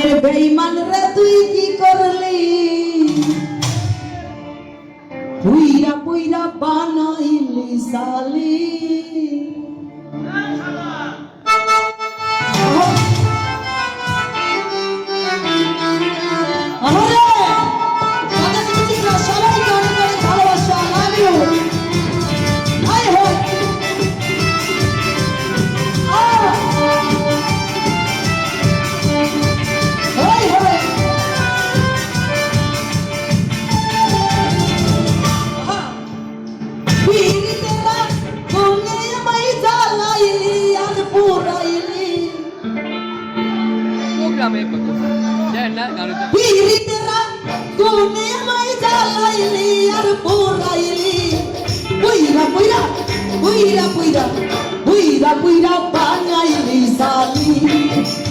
গ্রামের বেইমান রে তুই কি করলি? পুইরা পুইরা বানাইলি সালি গ্রামে জানেন না?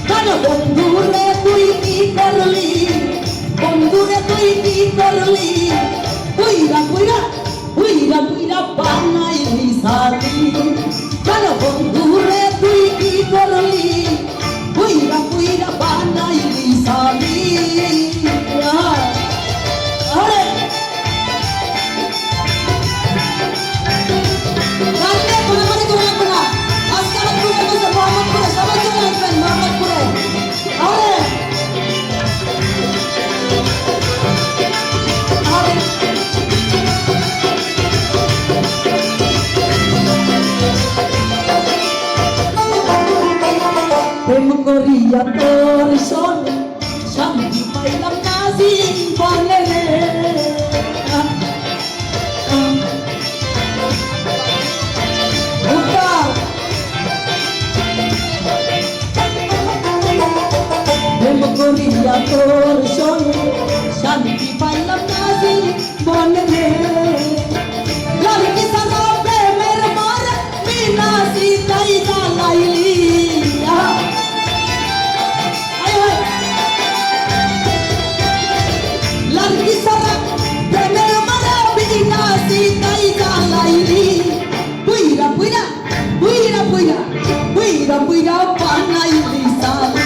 গানটা বন্ধুরে তুই কি করলি? বন্ধুরে তুই কি করলি? পুইরা পুইরা প্রেম করিয়া তোর সঙ্গে স্বামী পাইলাম নাজি বলে প্রেম করিয়া তোর সঙ্গে স্বামী পাইলাম নাজি বলে पुया पाना इली साला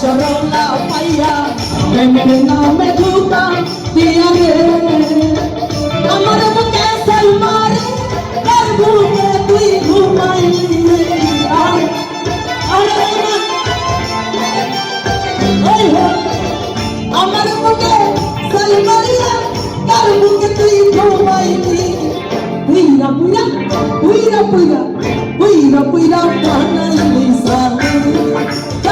সরলা পাইয়া প্রেমের নামে ধুতা দিয়া রে। আমার বুকে সালমার আর বুকে তুই ঘুমাইলি আমার বুকে সালমারিয়া তার বুকে তুই ঘুমাইলি। পুইরা পুইরা পুইরা পুইরা পুইরা পুইরা কানাই সালমারিয়া।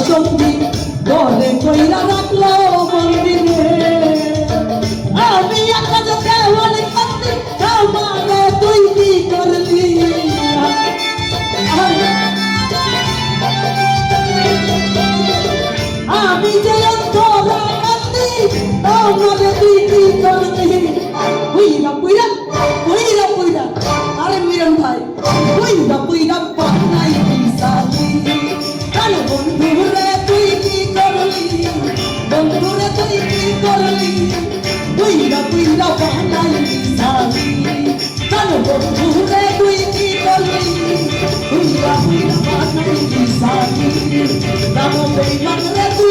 সঙ্গী ঘরে কইরা রাখল মন্দিরে আমি একা অনেক কান্দি আমারে তুই কি করলি আমি যে অন্তরা কান্দি আমারে তুই কি করলি পুইরা পুইরা পুইরা পুইরা আরে মিরন ভাই পুইরা পুইরা বানাই দিসালি কালো বন্ধু রে তুই কি করলি পুইরা পুইরা বানাই দিসালি রাম বেইমান রে